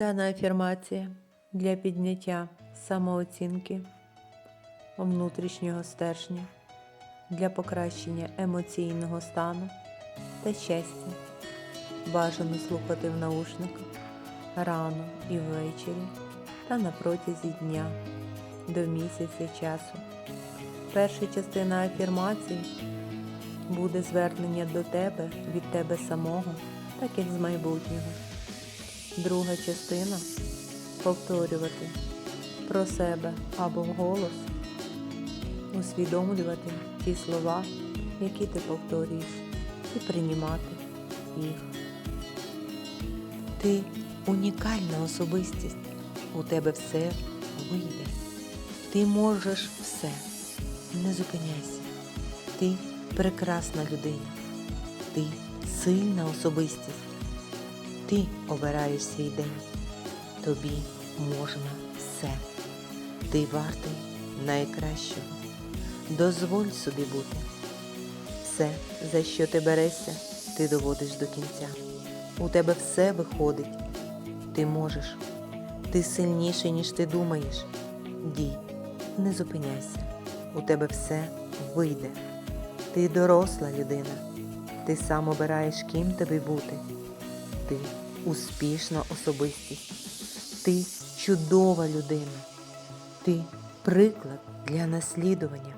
Дана афірмація для підняття самооцінки, внутрішнього стержня, для покращення емоційного стану та щастя. Бажано слухати в наушниках рано і ввечері та на протязі дня до місяця часу. Перша частина афірмації буде звернення до тебе від тебе самого, так як з майбутнього. Друга частина повторювати про себе або вголос, усвідомлювати ті слова, які ти повторюєш, і приймати їх. Ти унікальна особистість. У тебе все вийде. Ти можеш все. Не зупиняйся. Ти прекрасна людина. Ти сильна особистість. Ти обираєш свій день. Тобі можна все. Ти вартий найкращого. Дозволь собі бути. Все, за що ти берешся, ти доводиш до кінця. У тебе все виходить. Ти можеш. Ти сильніший, ніж ти думаєш. Дій, не зупиняйся. У тебе все вийде. Ти доросла людина. Ти сам обираєш, ким тобі бути. Ти успішна особистість. Ти чудова людина. Ти приклад для наслідування.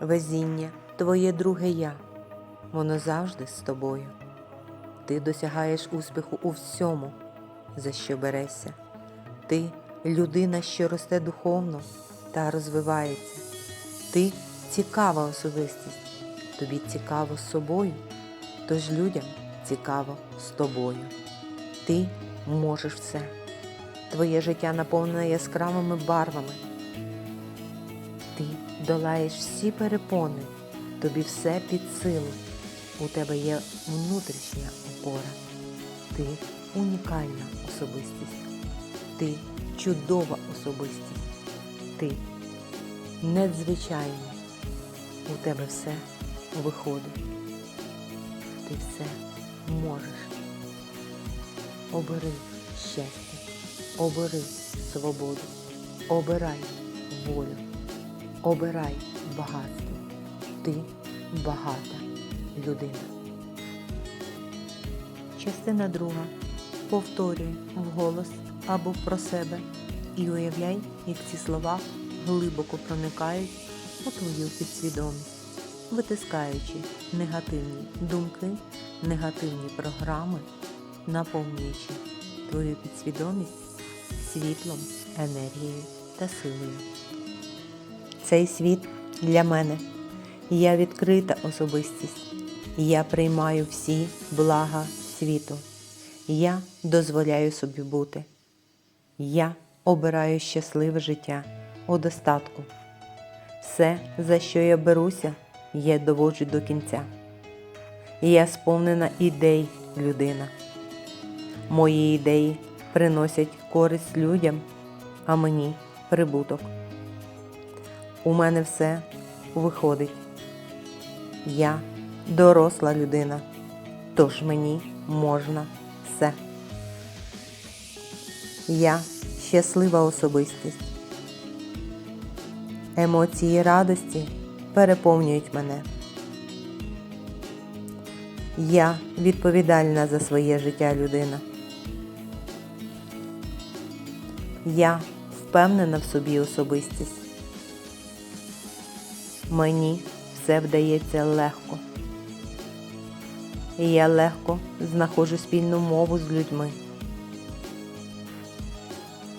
Везіння твоє друге я. Воно завжди з тобою. Ти досягаєш успіху у всьому, за що берешся. Ти людина, що росте духовно та розвивається. Ти цікава особистість. Тобі цікаво з собою, тож людям цікаво з тобою. Ти можеш все. Твоє життя наповнене яскравими барвами. Ти долаєш всі перепони, тобі все під силу. У тебе є внутрішня опора. Ти унікальна особистість. Ти чудова особистість. Ти надзвичайна. У тебе все виходить. Ти все можеш. Обери щастя, обери свободу, обирай волю, обирай багатство. Ти багата людина. Частина друга. Повторюй вголос або про себе і уявляй, як ці слова глибоко проникають у твою підсвідомість, витискаючи негативні думки, негативні програми, наповнюючи твою підсвідомість світлом, енергією та силою. Цей світ для мене. Я відкрита особистість. Я приймаю всі блага світу. Я дозволяю собі бути. Я обираю щасливе життя у достатку. Все, за що я беруся, я доводжу до кінця. Я сповнена ідей людина. Мої ідеї приносять користь людям, а мені прибуток. У мене все виходить. Я доросла людина, тож мені можна все. Я щаслива особистість. Емоції радості переповнюють мене. Я відповідальна за своє життя людина. Я впевнена в собі особистість. Мені все вдається легко. Я легко знаходжу спільну мову з людьми.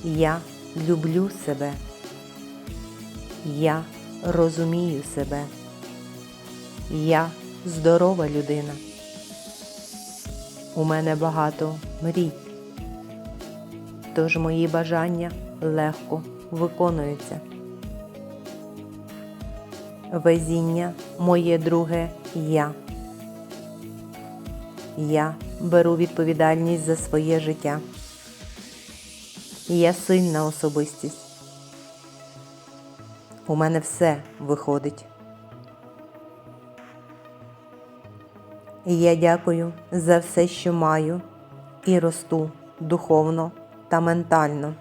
Я люблю себе. Я розумію себе. Я здорова людина. У мене багато мрій. Тож мої бажання легко виконуються. Везіння моє друге я. Я беру відповідальність за своє життя. Я сильна особистість. У мене все виходить. Я дякую за все, що маю, і росту духовно та ментально.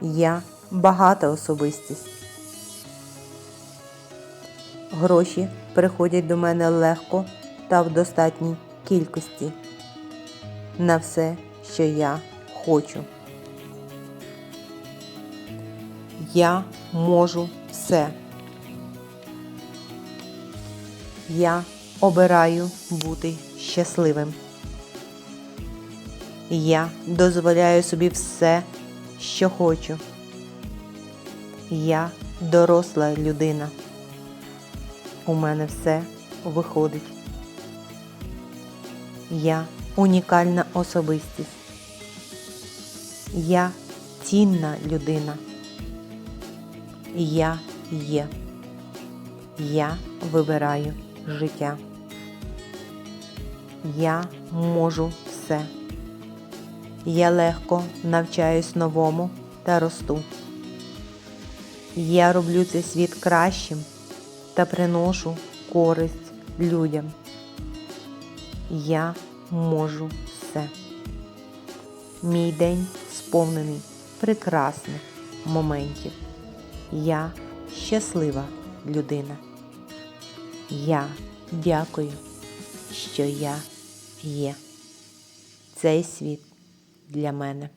Я багата особистість. Гроші приходять до мене легко та в достатній кількості на все, що я хочу. Я можу все. Я обираю бути щасливим. Я дозволяю собі все, що хочу. Я доросла людина. У мене все виходить. Я унікальна особистість. Я цінна людина. Я є. Я вибираю життя. Я можу все. Я легко навчаюсь новому та росту. Я роблю цей світ кращим та приношу користь людям. Я можу все. Мій день сповнений прекрасних моментів. Я щаслива людина. Я дякую, що я є. Цей світ для мене.